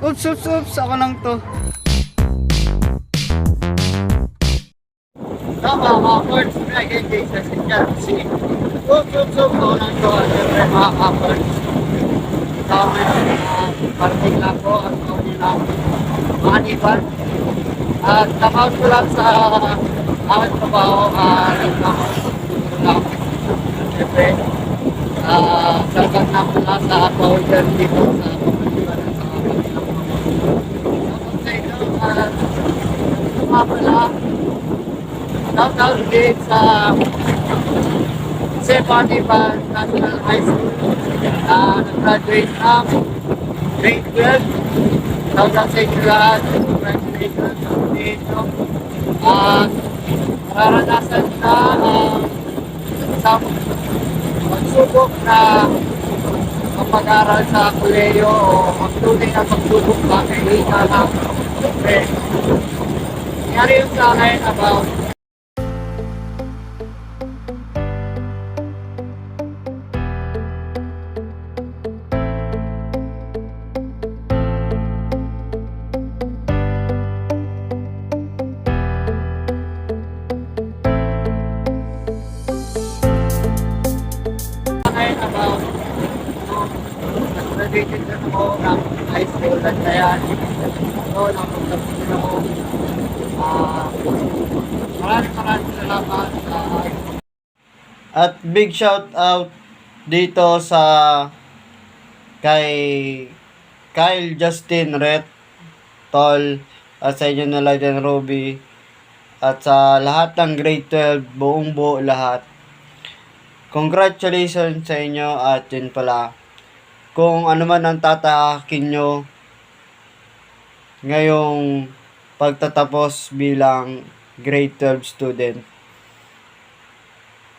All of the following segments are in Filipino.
Oops, oops, oops. Ako lang to. Tama, mga birds. Again, Jesus is Chelsea. Oops, oops, oops. Ako lang to. Siyempre, mga kapers. Tama yung parating lang ko at kami lang maniban. At nakaut ko lang sa aking trabaho at nakaut ko lang. Siyempre, ah, sagat na mula sa powder dito sa pagkakita sa kanilang Tapos sa inyo, at nga pala, shout out din sa Sepan Iban National High School na nag-graduate ng grade 12. Shout out sa inyo lahat. Congratulations dito. At mararanasan na ang isang pagsubok na kapag-aral sa kuleyo o magtunay na pagsubok sa kailangan ng friend. Nangyari yung sa akin about at big shout out dito sa kay Kyle Justin Ret Tol. At sa inyo na and Ruby. At sa lahat ng grade 12 buong buo lahat Congratulations sa inyo at yun pala. Kung ano man ang tatahakin nyo ngayong pagtatapos bilang grade 12 student.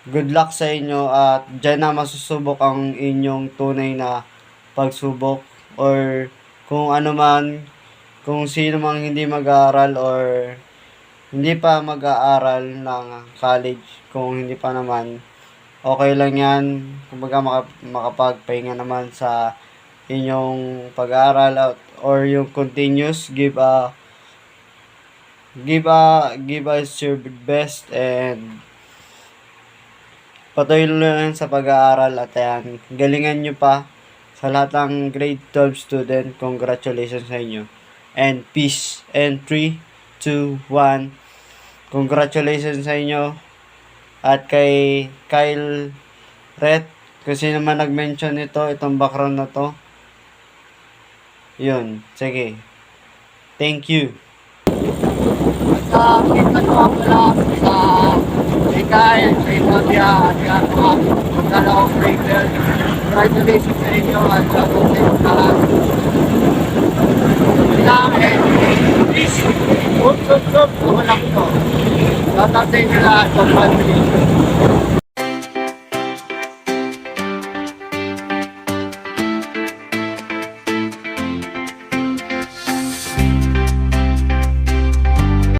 Good luck sa inyo at dyan na masusubok ang inyong tunay na pagsubok or kung ano man, kung sino mang hindi mag-aaral or hindi pa mag-aaral ng college, kung hindi pa naman, okay lang yan. Kumbaga maka, makapagpahinga naman sa inyong pag-aaral or yung continuous give a give a give us your best and patuloy lang sa pag-aaral at ayan, galingan nyo pa sa lahat ng grade 12 student. Congratulations sa inyo. And peace. And 3, 2, 1. Congratulations sa inyo. At kay Kyle Red, kung sino man nag-mention nito, itong background na to. Yun, sige. Thank you. Sa kita ko lang sa Ikay, sa Italia, at yan mga dalawang breaker. Congratulations sa inyo at sa buong please, huwag, huwag, huwag, out sa inyo lahat. Congratulations.